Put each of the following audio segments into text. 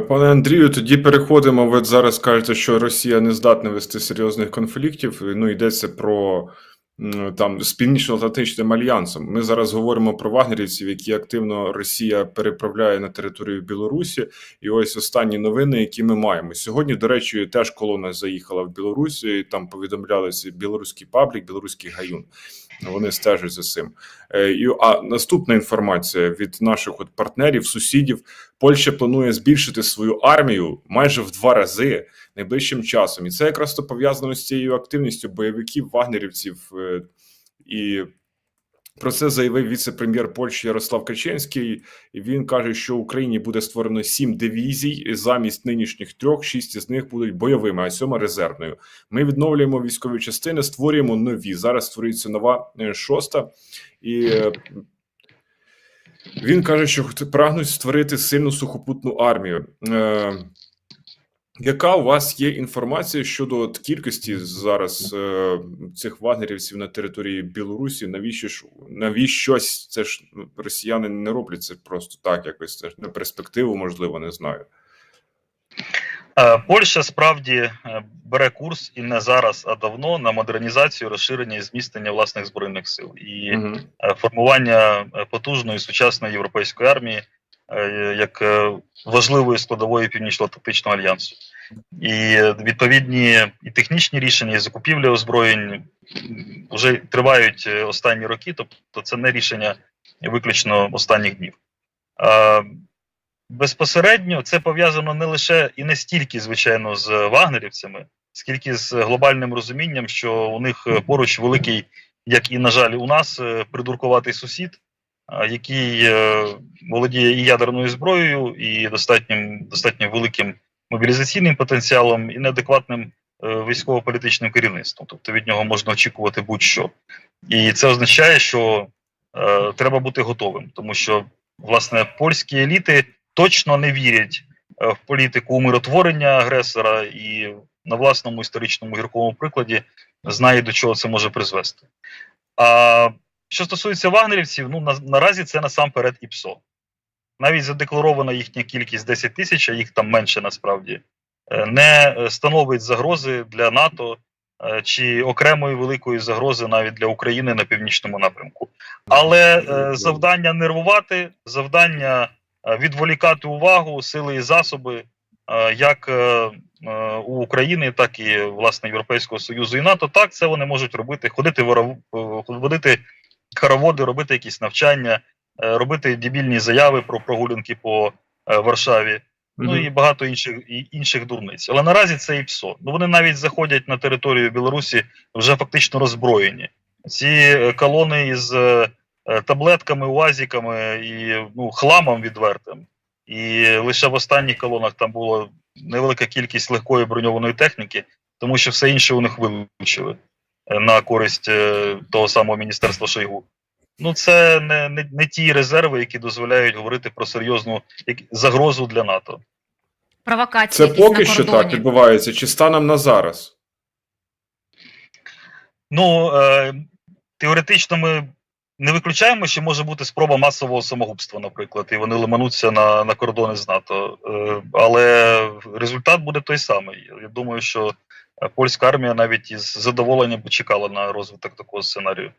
Пане Андрію, тоді переходимо. Ви зараз кажете, що Росія не здатна вести серйозних конфліктів. Ну йдеться про там з північно-атлантичним альянсом. Ми зараз говоримо про вагнерівців, які активно Росія переправляє на територію Білорусі. І ось останні новини, які ми маємо сьогодні. До речі, теж колона заїхала в Білорусі. Там повідомлялися білоруський паблік, білоруський гаюн. Вони стежать за цим. Е, а наступна інформація від наших от партнерів, сусідів. Польща планує збільшити свою армію майже в два рази найближчим часом, і це якраз то пов'язано з цією активністю бойовиків вагнерівців. е, І про це заявив віце-прем'єр Польщі Ярослав Каченський. Він каже, що в Україні буде створено сім дивізій замість нинішніх трьох. Шість із них будуть бойовими, а сьома резервною. Ми відновлюємо військові частини, створюємо нові. Зараз створюється нова е, шоста і. е, він каже, що прагнуть створити сильну сухопутну армію. Яка у вас є інформація щодо от кількості зараз е, цих вагнерівців на території Білорусі? Навіщо ж навіщось? Це ж ну, росіяни не роблять це просто так, якось це ж на перспективу, можливо, не знаю. Е, Польща справді е, бере курс і не зараз, а давно на модернізацію, розширення і зміцнення власних збройних сил і е, формування потужної сучасної європейської армії як важливої складової північно-атлантичного альянсу. І відповідні і технічні рішення, і закупівлі озброєнь вже тривають е, останні роки, тобто це не рішення виключно останніх днів. Е, Безпосередньо це пов'язано не лише і не стільки, звичайно, з вагнерівцями, скільки з глобальним розумінням, що у них е, поруч великий, як і, на жаль, у нас е, придуркуватий сусід, який володіє і ядерною зброєю, і достатнім, достатньо великим мобілізаційним потенціалом, і неадекватним е, військово-політичним керівництвом. Тобто від нього можна очікувати будь-що. І це означає, що е, треба бути готовим, тому що власне польські еліти точно не вірять е, в політику умиротворення агресора і на власному історичному гіркому прикладі знає, до чого це може призвести. А що стосується вагнерівців, ну на, наразі це насамперед ІПСО. Навіть задекларована їхня кількість 10 тисяч, а їх там менше насправді, е, не е, становить загрози для НАТО е, чи окремої великої загрози навіть для України на північному напрямку. Але завдання нервувати, завдання відволікати увагу, сили і засоби як у України, так і власне Європейського Союзу і НАТО. Так це вони можуть робити, ходити водити хороводи, робити якісь навчання, робити дебільні заяви про прогулянки по е, Варшаві. Ну і багато інших і інших дурниць. Але наразі це і ПСО. Ну вони навіть заходять на територію Білорусі вже фактично роззброєні. Ці е, колони із е, е, таблетками, уазіками і ну, хламом відвертим. І лише в останніх колонах там була невелика кількість легкої броньованої техніки, тому що все інше у них вилучили е, на користь е, того самого міністерства Шойгу. Ну, це не, не, не ті резерви, які дозволяють говорити про серйозну як- загрозу для НАТО. Провокації Це поки на що так відбувається, чи станом на зараз? Ну, е, теоретично ми не виключаємо, що може бути спроба масового самогубства, наприклад, і вони лимануться на, на кордони з НАТО. Е, але результат буде той самий. Я думаю, що польська армія навіть із задоволенням чекала на розвиток такого сценарію.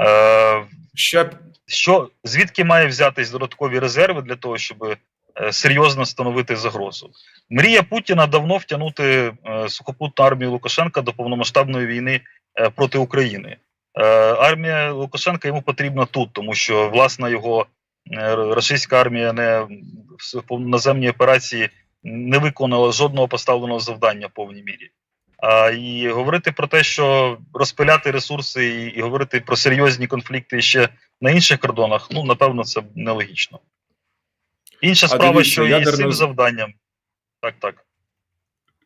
Е, Ще що звідки має взятись додаткові резерви для того, щоб е, серйозно становити загрозу? Мрія Путіна давно втягнути е, сухопутну армію Лукашенка до повномасштабної війни е, проти України. Е, армія Лукашенка йому потрібна тут, тому що власна його е, російська армія не в наземній операції не виконала жодного поставленого завдання в повній мірі. А, і говорити про те, що розпиляти ресурси, і, і говорити про серйозні конфлікти ще на інших кордонах, ну напевно, це нелогічно. Інша справа, дивіться, що і з ядерна цим завданням. Так, так.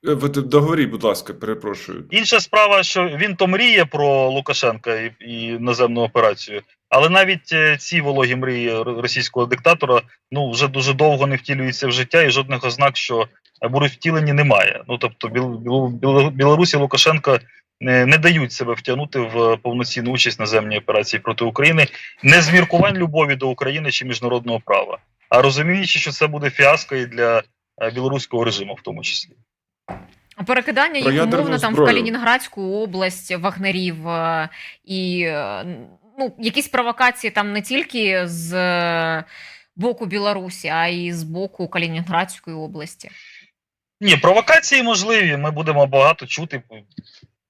е, ви договоріть, будь ласка, перепрошую. Інша справа, що він то мріє про Лукашенка і, і наземну операцію, але навіть е, ці вологі мрії російського диктатора ну вже дуже довго не втілюються в життя, і жодних ознак, що е, будуть втілені, немає. Ну тобто, Біл, Біл, Біл, Білорусі Лукашенка не, не дають себе втягнути в повноцінну участь наземній операції проти України, не з міркувань любові до України чи міжнародного права, а розуміючи, що це буде фіаско і для е, білоруського режиму, в тому числі. Перекидання їх умовно там в. Калінінградську область вагнерів е, і е, ну, якісь провокації там не тільки з е, боку Білорусі, а й з боку Калінінградської області. Ні, провокації можливі. Ми будемо багато чути,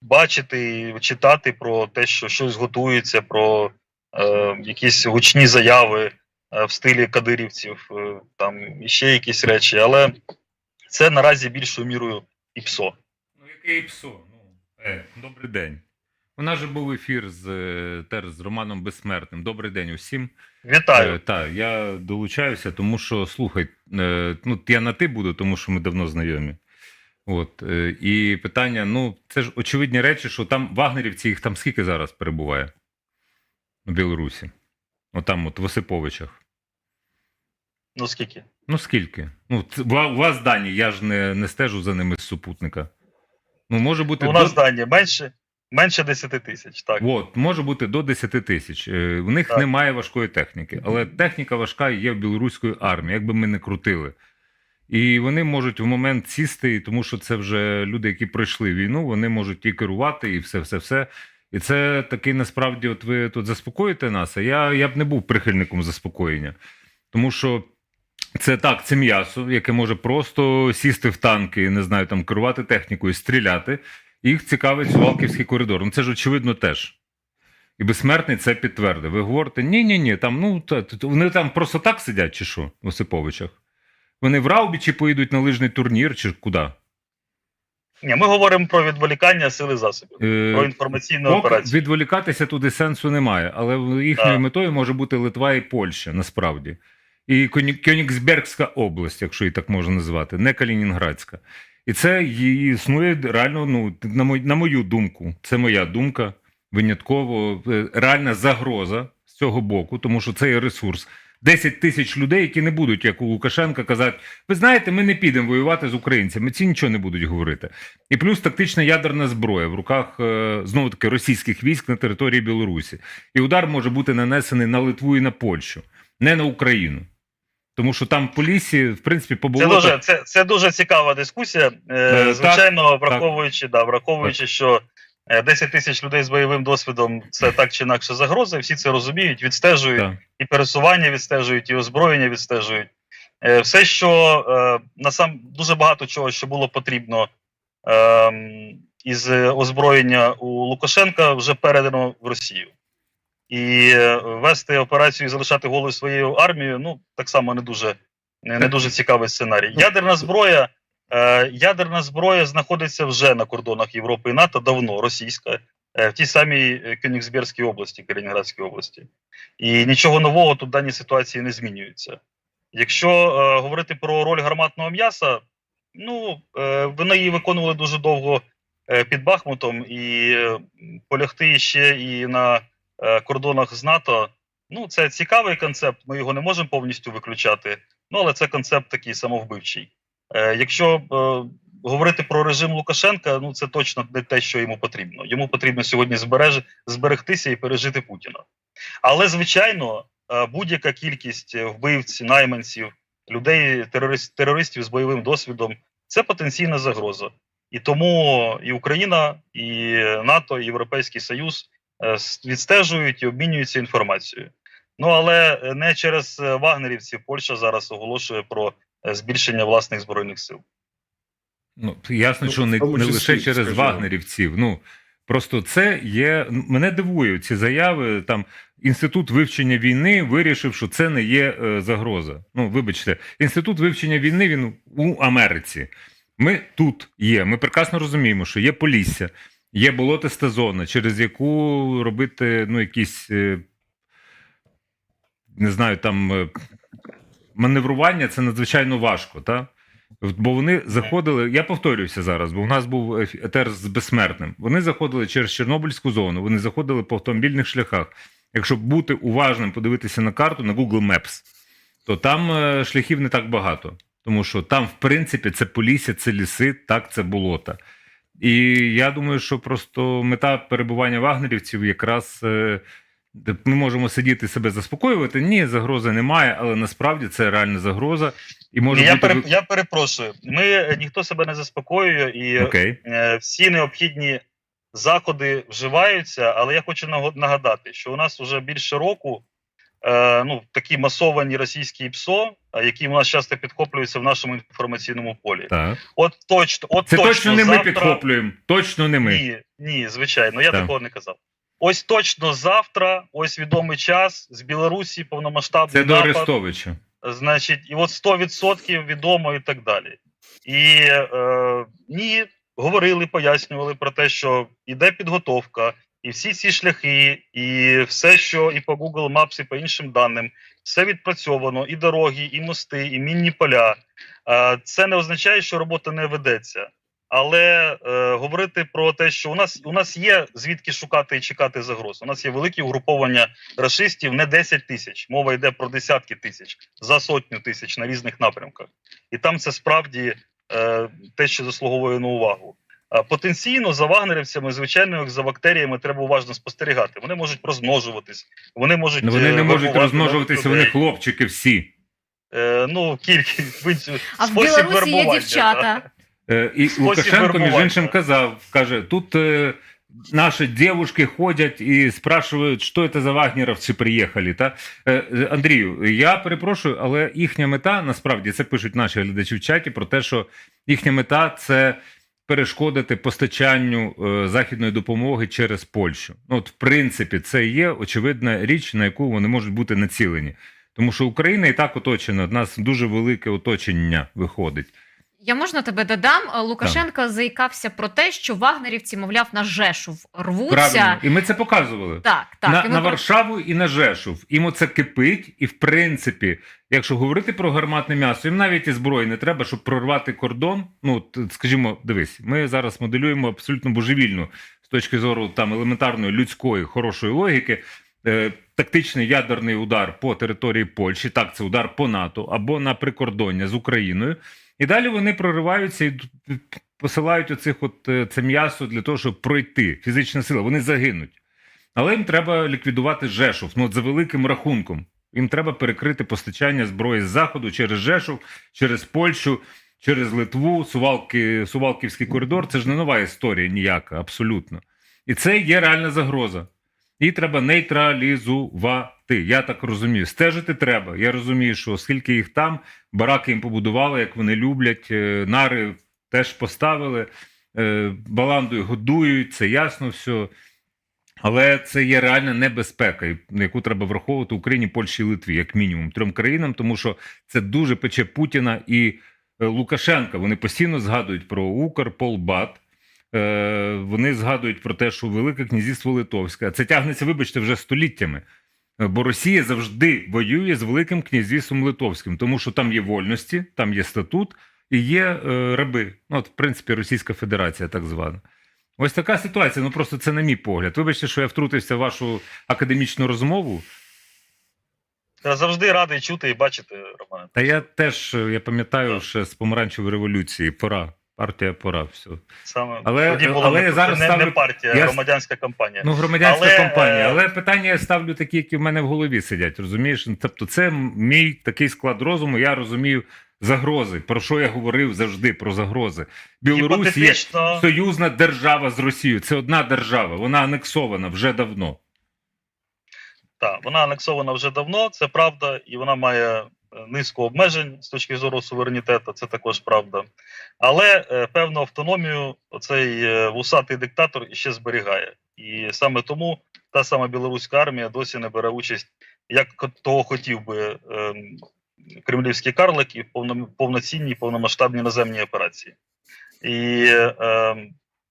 бачити, читати про те, що щось готується, про е, якісь гучні заяви е, в стилі кадирівців, е, там і ще якісь речі, але це наразі більшою мірою і ПСО. Ну, яке ІПСО? Ну, е, добрий день. У нас же був ефір з, е, теж з Романом Безсмертним. Добрий день усім. Вітаю! Е, так, я долучаюся, тому що, слухай, е, ну, я на ти буду, тому що ми давно знайомі. От, е, і питання: ну, це ж очевидні речі, що там вагнерівці, їх там скільки зараз перебуває у Білорусі? Отам, от в Осиповичах. Ну скільки? Ну скільки? Ну, це, у вас дані, я ж не, не стежу за ними з супутника. Ну, може бути. Ну, у до- нас дані менше, менше 10 тисяч. Так. От, може бути до 10 тисяч. Е, У них Так. немає важкої техніки, але техніка важка є в білоруської армії, як би ми не крутили. І вони можуть в момент сісти, тому що це вже люди, які пройшли війну, вони можуть і керувати, і все, все, все. І це такий насправді, от ви тут заспокоїте нас. А я, я б не був прихильником заспокоєння. Тому що це так, це м'ясо, яке може просто сісти в танки, не знаю, там керувати технікою, стріляти. Їх цікавить Сувалківський коридор. Ну це ж очевидно теж. І безсмертний це підтвердив. Ви говорите, ні, ні, ні, там, ну, та, вони там просто так сидять, чи що, в Осиповичах? Вони в Раубічі поїдуть на лижний турнір, чи куди? Ні, ми говоримо про відволікання сили засобів, Е, про інформаційну Поки операцію. відволікатися туди сенсу немає, але їхньою Так. метою може бути Литва і Польща, насправді. І Кьонігсбергська область, якщо її так можна назвати, не Калінінградська. І це її існує реально, ну, на мою, на мою думку, це моя думка, винятково е, реальна загроза з цього боку, тому що це є ресурс. 10 тисяч людей, які не будуть, як у Лукашенка, казати: ви знаєте, ми не підемо воювати з українцями. Ці нічого не будуть говорити. І плюс тактична ядерна зброя в руках е, знову таки російських військ на території Білорусі. І удар може бути нанесений на Литву і на Польщу, не на Україну. Тому що там по лісі, в принципі, по Це дуже, це, це дуже цікава дискусія. Е, Е, так, звичайно, враховуючи, да, враховуючи, що е, 10 тисяч людей з бойовим досвідом це так чи інакше загроза. Всі це розуміють, відстежують Так. і пересування відстежують, і озброєння відстежують. Е, Все, що е, насам дуже багато чого, що було потрібно е, із озброєння у Лукашенка, вже передано в Росію. І е, вести операцію і залишати голою своєю армією, ну так само не дуже, не, дуже цікавий сценарій. Ядерна зброя, е, ядерна зброя знаходиться вже на кордонах Європи і НАТО давно, російська, е, в тій самій е, області, Калінінградській області. І нічого нового тут в даній ситуації не змінюється. Якщо е, говорити про роль гарматного м'яса, ну е, вони її виконували дуже довго е, під Бахмутом, і е, полягти ще і на кордонах з НАТО. Ну, це цікавий концепт. Ми його не можемо повністю виключати. Ну, але це концепт такий самовбивчий. Е, якщо е, говорити про режим Лукашенка, ну це точно не те, що йому потрібно. Йому потрібно сьогодні збереж... зберегтися і пережити Путіна. Але звичайно, е, будь-яка кількість е, вбивць, найманців, людей, терорист, терористів з бойовим досвідом це потенційна загроза. І тому і Україна, і НАТО, і Європейський Союз е, відстежують і обмінюються інформацією. Ну але е, не через е, вагнерівців Польща зараз оголошує про е, збільшення власних збройних сил. Ну, ясно, Ну, що не, не лише через вагнерівців. Ну, просто це є. Мене дивує ці заяви. Там інститут вивчення війни вирішив, що це не є е, загроза. Ну, вибачте, інститут вивчення війни він у Америці. Ми тут є. Ми прекрасно розуміємо, що є Полісся, є болотиста зона, через яку робити ну, якісь. е, Не знаю, там е, маневрування це надзвичайно важко, так? Бо вони заходили, я повторююся зараз, бо у нас був етер з безсмертним. Вони заходили через Чорнобильську зону, вони заходили по автомобільних шляхах. Якщо бути уважним, подивитися на карту на Google Maps, то там е, шляхів не так багато. Тому що там, в принципі, це полісся, це ліси, так, це болота. І я думаю, що просто мета перебування вагнерівців якраз е, ми можемо сидіти себе заспокоювати. Ні, загрози немає, але насправді це реальна загроза. І може я, бути... пере, я перепрошую. Ми е, ніхто себе не заспокоює, і Окей. е, всі необхідні заходи вживаються, але я хочу нагадати, що у нас вже більше року е, ну, такі масовані російські ПСО, е, які у нас часто підхоплюються в нашому інформаційному полі. Так. От точно, от Це точно, точно не ми підхоплюємо. Точно не ми. Ні, ні, звичайно, я Так. такого не казав. Ось точно завтра, ось відомий час з Білорусі, повномасштабний Це до. Арестовича. Значить, і от 100% відомо і так далі. І е, ні, говорили, пояснювали про те, що іде підготовка, і всі ці шляхи, і все, що і по Google Maps, і по іншим даним, все відпрацьовано, і дороги, і мости, і мінні поля. Це не означає, що робота не ведеться. Але е, говорити про те, що у нас у нас є звідки шукати і чекати загроз. У нас є великі угруповання рашистів, не 10 тисяч. Мова йде про десятки тисяч за сотню тисяч на різних напрямках. І там це справді е, те, що заслуговує на увагу. Потенційно за вагнерівцями, звичайно, як за бактеріями, треба уважно спостерігати. Вони можуть розмножуватись, вони можуть Ну, вони е, не можуть розмножуватися, вони хлопчики всі. Е, ну кількість А в Білорусі є дівчата. Е, І Спосіб Лукашенко, між іншим, казав, каже, тут е, наші дівчатки ходять і спрашують, що це за вагнеровці приїхали. Та? Е, е, Андрію, я перепрошую, але їхня мета, насправді, це пишуть наші глядачі в чаті, про те, що їхня мета це перешкодити постачанню е, західної допомоги через Польщу. Ну, От, в принципі, це є очевидна річ, на яку вони можуть бути націлені. Тому що Україна і так оточена, в нас дуже велике оточення виходить. Я можна тебе додам. Е, Лукашенко заїкався про те, що вагнерівці, мовляв, на Жешув рвуться. Правильно, і ми це показували. Так, так. на, і ми на про- Варшаву і на Жешув. Їм оце кипить, і в принципі, якщо говорити про гарматне м'ясо, їм навіть і зброї не треба, щоб прорвати кордон. Ну, скажімо, дивись, ми зараз моделюємо абсолютно божевільну з точки зору там елементарної людської хорошої логіки. Е, тактичний ядерний удар по території Польщі, так, це удар по НАТО або на прикордоння з Україною. І далі вони прориваються і посилають оцих от е, це м'ясо для того, щоб пройти. Фізична сила, вони загинуть. Але їм треба ліквідувати Жешув. Ну, от за великим рахунком. Їм треба перекрити постачання зброї з заходу через Жешув, через Польщу, через Литву, Сувалки, Сувалківський коридор. Це ж не нова історія ніяка, абсолютно. І це є реальна загроза. Її треба нейтралізувати. Я так розумію. Стежити треба. Я розумію, що оскільки їх там, бараки їм побудували, як вони люблять, е, нари теж поставили, е, баландою годують, це ясно все. Але це є реальна небезпека, і- яку треба враховувати Україні, Польщі і Литві, як мінімум, трьом країнам, тому що це дуже пече Путіна і е, Лукашенка. Вони постійно згадують про Укрполбат. Е, Вони згадують про те, що Велике князівство Литовське. Це тягнеться, вибачте, вже століттями. Е, Бо Росія завжди воює з Великим князівством Литовським, тому що там є вольності, там є статут і є е, раби. Ну, от, в принципі, Російська Федерація, так звана. Ось така ситуація. Ну просто це на мій погляд. Вибачте, що я втрутився в вашу академічну розмову. Я завжди радий чути і бачити, Романе. Та я теж е, я пам'ятаю ще з помаранчевої революції. Пора. Партія пора. Все. Саме Але- тоді була але не, зараз не, ставлю- не партія, а я- громадянська кампанія. Ну, громадянська Але, компанія. е, Але питання я ставлю такі, які в мене в голові сидять. Розумієш? Тобто, це мій такий склад розуму. Я розумію загрози. Про що я говорив завжди про загрози. Білорусь є союзна держава з Росією. Це одна держава. Вона анексована вже давно. Так, вона анексована вже давно, це правда, і вона має низку обмежень з точки зору суверенітету, це також правда. Але е, певну автономію оцей е, вусатий диктатор ще зберігає. І саме тому та сама білоруська армія досі не бере участь, як того хотів би е, кремлівський карлик, і в повно- повноцінній повномасштабній наземній операції. І е,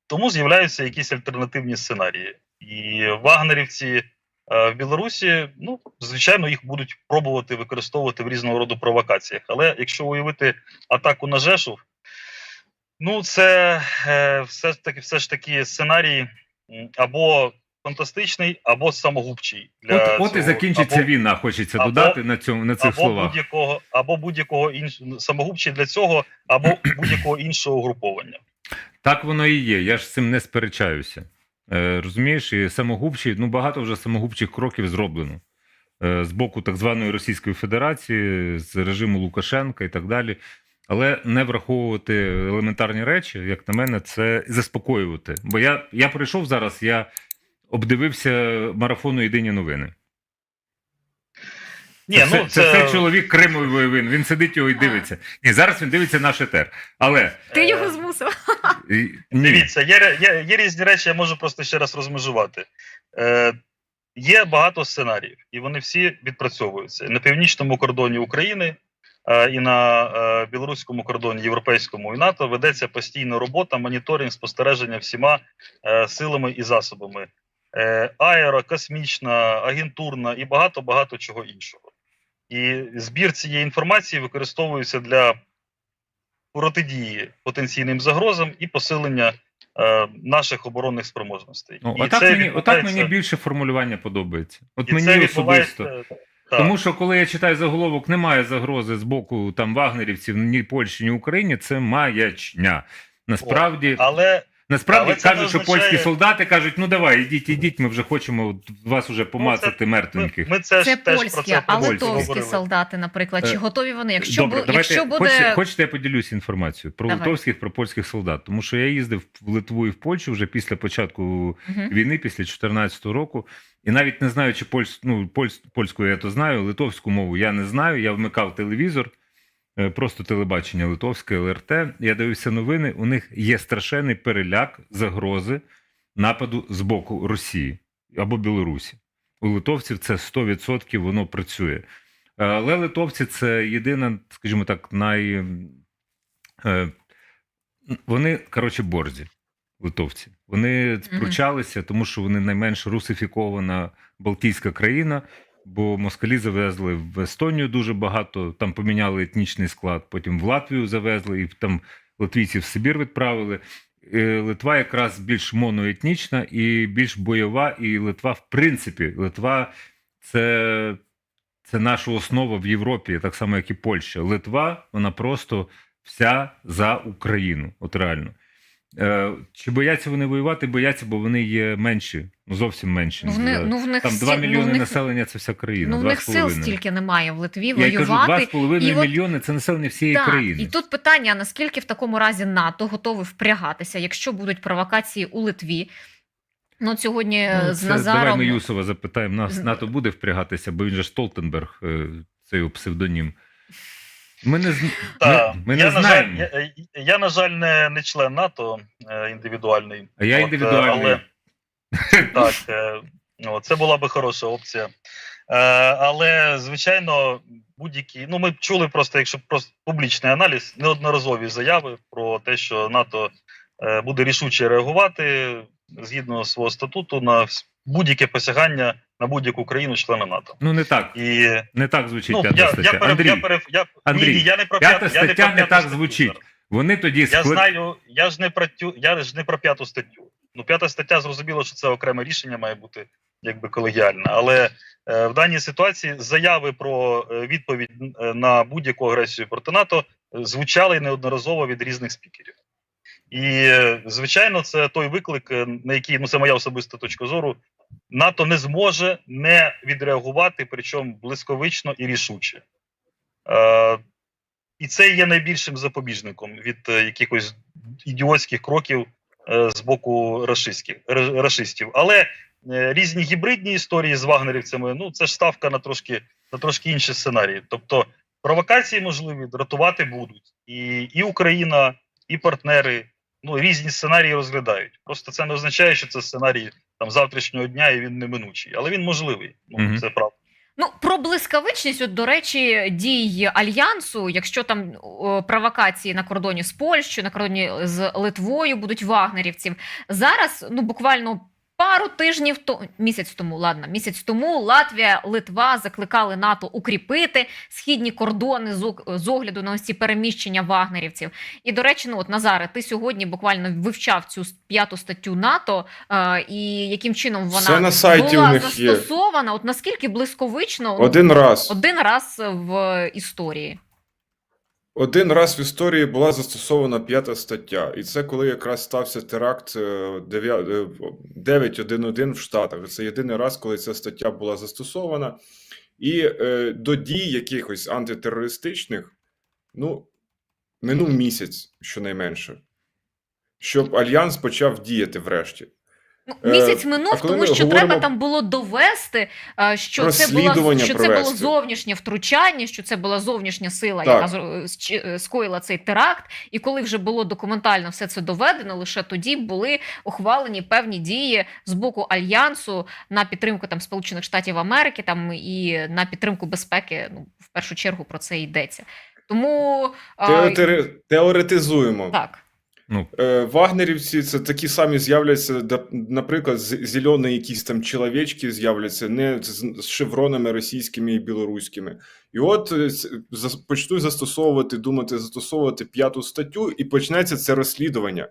тому з'являються якісь альтернативні сценарії. І вагнерівці. Е, В Білорусі, ну звичайно, їх будуть пробувати використовувати в різного роду провокаціях. Але якщо уявити атаку на Жешув, ну це е, все ж таки, все ж таки сценарій або фантастичний, або самогубчий. Для От, от і закінчиться або, війна, хочеться або- додати на цьому на цих або словах. будь-якого, або будь-якого іншого самогубчий для цього, або будь-якого іншого угруповання. Так воно і є. Я ж з цим не сперечаюся. Е, розумієш, і самогубчі, ну багато вже самогубчих кроків зроблено. е, з боку так званої Російської Федерації, з режиму Лукашенка і так далі. Але не враховувати елементарні речі, як на мене, це заспокоювати. Бо я, я прийшов зараз, я обдивився марафону Єдині новини. Ні, це, ну це, це, цей чоловік Кримовий воєвин. Він сидить його і дивиться. Ні, зараз він дивиться наш етер. Але Ти е, його змусив. Дивіться, є, є, є різні речі, я можу просто ще раз розмежувати. Е, є багато сценаріїв, і вони всі відпрацьовуються. На північному кордоні України е, і на е, білоруському кордоні Європейському і НАТО ведеться постійна робота, моніторинг, спостереження всіма е, силами і засобами. Аеро, космічна, агентурна і багато-багато чого іншого. І збір цієї інформації використовується для протидії потенційним загрозам і посилення е, наших оборонних спроможностей. ну, І отак, це мені, отак мені більше формулювання подобається. От і мені особисто. так. Тому що коли я читаю заголовок, немає загрози з боку там вагнерівців ні Польщі, ні України, це маячня. Насправді, Але насправді але кажуть, що означає- польські солдати кажуть: ну давай, ідіть, ідіть, ми вже хочемо вас уже помацати ми, мертвеньких. ми це, Це про польські, це а литовські солдати, наприклад, чи Е, готові вони? Якщо, Добре, бу- давайте, якщо буде хочете, хочете, я поділюсь інформацією про Давай. литовських, про польських солдат. Тому що я їздив в Литву і в Польщу вже після початку Мгм. війни, після 2014 року. І навіть не знаючи польсь, ну, польсь, польську, я то знаю, литовську мову я не знаю. Я вмикав телевізор, просто телебачення литовське, ЛРТ. Я дивився новини. У них є страшенний переляк загрози нападу з боку Росії або Білорусі. У литовців це 100% воно працює. Е, Але литовці це єдина, скажімо так, най. е, Вони, коротше, борзі, литовці. Вони пручалися, тому що вони найменш русифікована Балтійська країна, бо москалі завезли в Естонію дуже багато, там поміняли етнічний склад, потім в Латвію завезли, і там латвійців в Сибір відправили. Е, Литва якраз більш моноетнічна і більш бойова, і Литва, в принципі, Литва це, це наша основа в Європі, так само, як і Польща. Литва, вона просто вся за Україну. От реально. Е, чи бояться вони воювати? Бояться, бо вони є менші, ну зовсім менші. Ну, в, ну, в них Там сті- 2 ну, мільйони в них, населення це вся країна. Ну, в них сил стільки немає в Литві Я й кажу, воювати. 2,5 І от- мільйони це населення всієї Так, країни. і тут питання: наскільки в такому разі НАТО готові впрягатися, якщо будуть провокації у Литві? Ну, сьогодні Ну, з це Назаром. Давай ми Юсова запитаємо. Нас НАТО буде впрягатися, бо він же Столтенберг, е, це його псевдонім. Ми не, зн- Та, ми, ми я, не на жаль, я, я, на жаль, не, не член НАТО е, індивідуальний. А я От, е, індивідуальний. Але, так, е, ну, це була би хороша опція. Е, але, звичайно, будь-які. Ну, ми чули просто, якщо просто публічний аналіз, неодноразові заяви про те, що НАТО е, буде рішуче реагувати згідно свого статуту на будь-яке посягання на будь-яку країну члена НАТО. Ну не так. І Не так звучить ну, п'ята я, стаття. я, пере, Андрій, я, пере, я, Андрій, ні, я не про п'ята п'яту- я стаття про не так статтю звучить. зараз. вони тоді Я склад- знаю, я ж не про тю, я ж не про п'яту статтю. Ну, п'ята стаття зрозуміло, що це окреме рішення має бути якби колегіальне. Але е, в даній ситуації заяви про е, відповідь е, на будь-яку агресію проти НАТО е, звучали неодноразово від різних спікерів. І, е, звичайно, це той виклик, е, на який ну це моя особиста точка зору. НАТО не зможе не відреагувати, причому блисковично і рішуче. Е, і це є найбільшим запобіжником від е, якихось ідіотських кроків з боку рашистів. рашистів. Але різні гібридні історії з вагнерівцями, ну це ж ставка на трошки, на трошки інші сценарії. Тобто провокації можливі, рятувати будуть. І, і Україна, і партнери ну, різні сценарії розглядають. Просто це не означає, що це сценарій там завтрашнього дня і він неминучий, але він можливий. Ну, Мгм. це правда. Ну, про блискавичність, от, до речі, дій альянсу, якщо там о, провокації на кордоні з Польщею, на кордоні з Литвою будуть вагнерівців. Зараз, ну буквально пару тижнів то місяць тому, ладно, місяць тому Латвія, Литва закликали НАТО укріпити східні кордони з, огляду на ось ці переміщення вагнерівців. І до речі, ну от Назаре, ти сьогодні буквально вивчав цю п'яту статтю НАТО, е, і яким чином вона Все на сайті була у них є. застосована, от наскільки блисковично ну, Один раз. один раз в історії. Один раз в історії була застосована п'ята стаття, і це коли якраз стався теракт е, дев'я- е, 9.1.1 в Штатах. Це єдиний раз, коли ця стаття була застосована. І е, до дій якихось антитерористичних, ну, минув місяць, щонайменше, щоб альянс почав діяти врешті. Ну, Е, місяць минув, тому що треба там було довести, е, що це Розслідування що це було зовнішнє втручання, що це була зовнішня сила, Так. яка е, скоїла цей теракт. І коли вже було документально все це доведено, лише тоді були ухвалені певні дії з боку альянсу на підтримку там Сполучених Штатів Америки, там і на підтримку безпеки. Ну в першу чергу про це йдеться. Тому Теоретизуємо. так. Ну, Е, Вагнерівці це такі самі з'являться, наприклад, зелені якісь там чоловічки з'являться, не з, шевронами російськими і білоруськими. І от е, почнуть застосовувати, думати, застосовувати п'яту статтю, і почнеться це розслідування.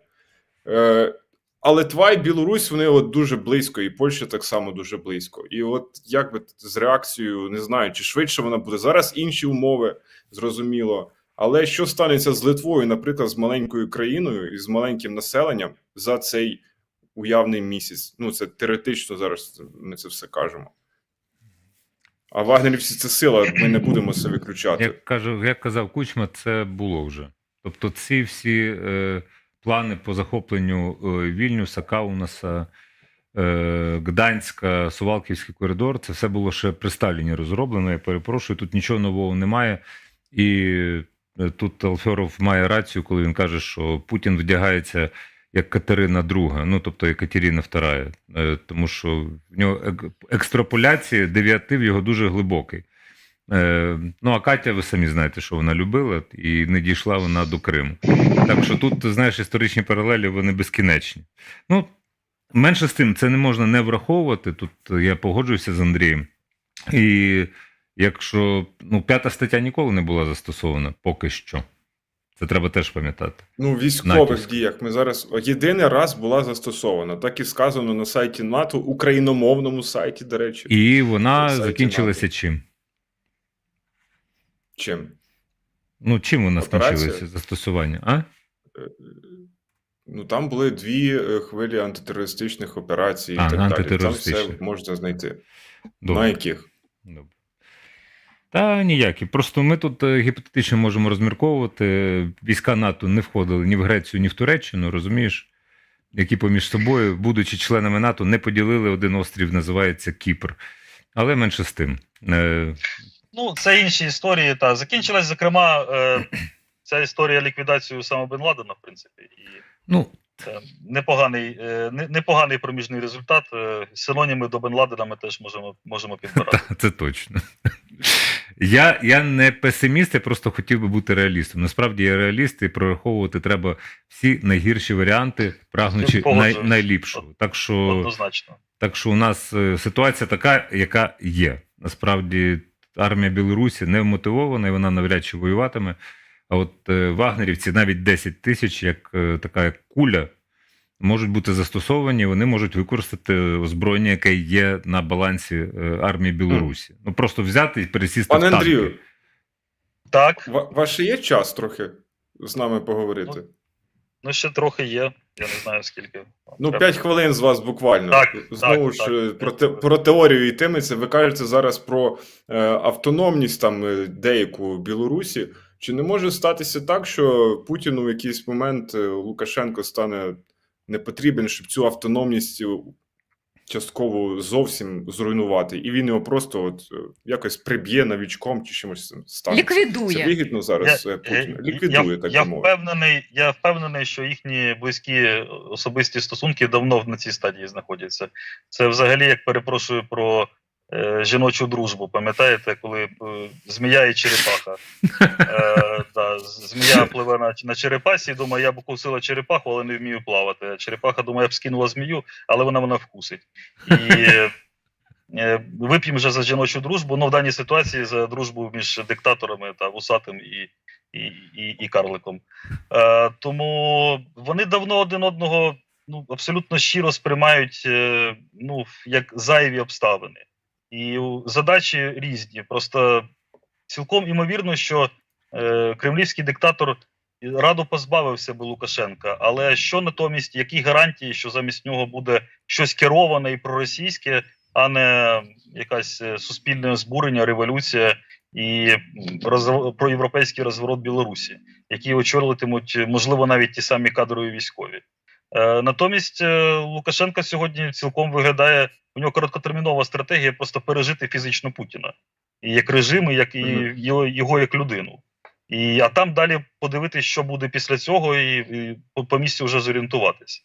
Е, а Литва і Білорусь вони от дуже близько, і Польща так само дуже близько. І от як би з реакцією, не знаю, чи швидше вона буде. Зараз інші умови, зрозуміло. Але що станеться з Литвою, наприклад, з маленькою країною і з маленьким населенням за цей уявний місяць? Ну, це теоретично зараз ми це все кажемо. А вагнерівці це сила, ми не будемо це виключати. як каже, як казав Кучма, це було вже. Тобто, ці всі е, плани по захопленню е, Вільнюса, Каунаса, е, Гданська, Сувалківський коридор, це все було ще при Сталіні розроблено. Я перепрошую, тут нічого нового немає. І тут Алферов має рацію, коли він каже, що Путін вдягається як Катерина II, ну тобто Екатерина II, е, тому що в нього ек- екстраполяція дев'ятив його дуже глибокий. Е, ну, а Катя, ви самі знаєте, що вона любила, і не дійшла вона до Криму. Так що тут, знаєш, історичні паралелі вони безкінечні. Ну, менше з тим, це не можна не враховувати. Тут я погоджуюся з Андрієм. І якщо ну, п'ята стаття ніколи не була застосована, поки що. Це треба теж пам'ятати. Ну, в військових діях ми зараз єдиний раз була застосована. Так і сказано на сайті НАТО, україномовному сайті, до речі. І вона закінчилася НАТО. чим? Чим? Ну, чим вона скінчилася застосування? А? Е, Ну, там були дві е, хвилі антитерористичних операцій і А, так далі. Там все можна знайти. Добре. На яких? Добре. Та ніякі. Просто ми тут е, гіпотетично можемо розмірковувати. Війська НАТО не входили ні в Грецію, ні в Туреччину, розумієш? Які поміж собою, будучи членами НАТО, не поділили один острів, називається Кіпр. Але менше з тим. Е, Ну, це інші історії. Та закінчилась, зокрема, е, ця історія ліквідацією саме Бен Ладена, в принципі, і ну, непоганий, е, непоганий проміжний результат. Е, Синоніми до Бен Ладена ми теж можемо, можемо підбирати. це точно. Я, я не песиміст, я просто хотів би бути реалістом. Насправді я реаліст, і прораховувати треба всі найгірші варіанти, прагнучи най, найліпшого. Так що. Однозначно. Так що у нас е, ситуація така, яка є. Насправді армія Білорусі не вмотивована і вона навряд чи воюватиме. А от е, вагнерівці навіть 10 тисяч, як е, така як куля, можуть бути застосовані, вони можуть використати озброєння, яке є на балансі е, армії Білорусі. Ну просто взяти і пересісти Пане в танки. Андрію, Так, ва- ваш є час трохи з нами поговорити? ну ще трохи є. Я не знаю скільки. Ну, Треба. 5 хвилин з вас буквально. Так, Знову так, ж так. е, про, те, про теорію йтиметься. Ви кажете зараз про е, автономність там е, деяку Білорусі. Чи не може статися так, що Путіну в якийсь момент е, Лукашенко стане не потрібен, щоб цю автономність е, частково зовсім зруйнувати, і він його просто от е, якось приб'є навічком чи чимось стане. Ліквідує. Це вигідно зараз Я- Путіна. Ліквідує, я, так я мовити. впевнений, я впевнений, що їхні близькі особисті стосунки давно на цій стадії знаходяться. Це взагалі, як перепрошую про жіночу дружбу. Пам'ятаєте, коли е, змія і черепаха? Е, да, змія пливе на, на черепасі і думає, я б укусила черепаху, але не вмію плавати. А черепаха думає, я б скинула змію, але вона мене вкусить. І е, вип'ємо вже за жіночу дружбу. Ну, в даній ситуації за дружбу між диктаторами та вусатим і, і, і, і карликом. Е, тому вони давно один одного ну, абсолютно щиро сприймають е, ну, як зайві обставини. І задачі різні. Просто цілком імовірно, що е, кремлівський диктатор радо позбавився би Лукашенка. Але що натомість, які гарантії, що замість нього буде щось кероване і проросійське, а не якась е, суспільне збурення, революція і роз... проєвропейський розворот Білорусі, які очолюватимуть, можливо, навіть ті самі кадрові військові. Е, натомість е, Лукашенко сьогодні цілком виглядає у нього короткотермінова стратегія просто пережити фізично Путіна і як режим, і як і його, його як людину. І, а там далі подивитись, що буде після цього, і, і по, по місці вже зорієнтуватися.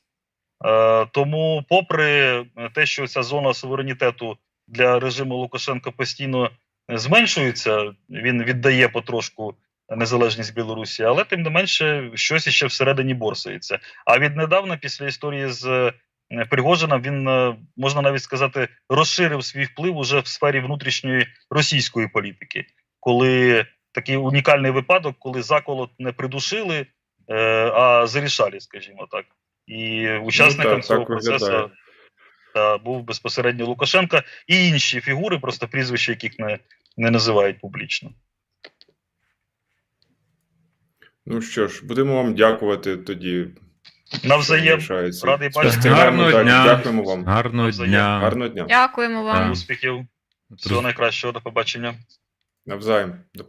Е, тому, попри те, що ця зона суверенітету для режиму Лукашенка постійно зменшується, він віддає потрошку незалежність Білорусі, але тим не менше щось іще всередині борсається. А віднедавна, після історії з е, Пригожином, він е, можна навіть сказати розширив свій вплив уже в сфері внутрішньої російської політики, коли такий унікальний випадок, коли заколот не придушили, е, а зарішали, скажімо так. І учасником так, цього так процесу та, був безпосередньо Лукашенка і інші фігури, просто прізвища яких не, не називають публічно. Ну що ж, будемо вам дякувати тоді. Навзаєм радий бачити. Гарного дня. Дякуємо вам. Гарного Навзаєм. дня. Гарного дня. Дякуємо вам. Так. успіхів. Всього найкращого, до побачення. Навзаєм. До побачення.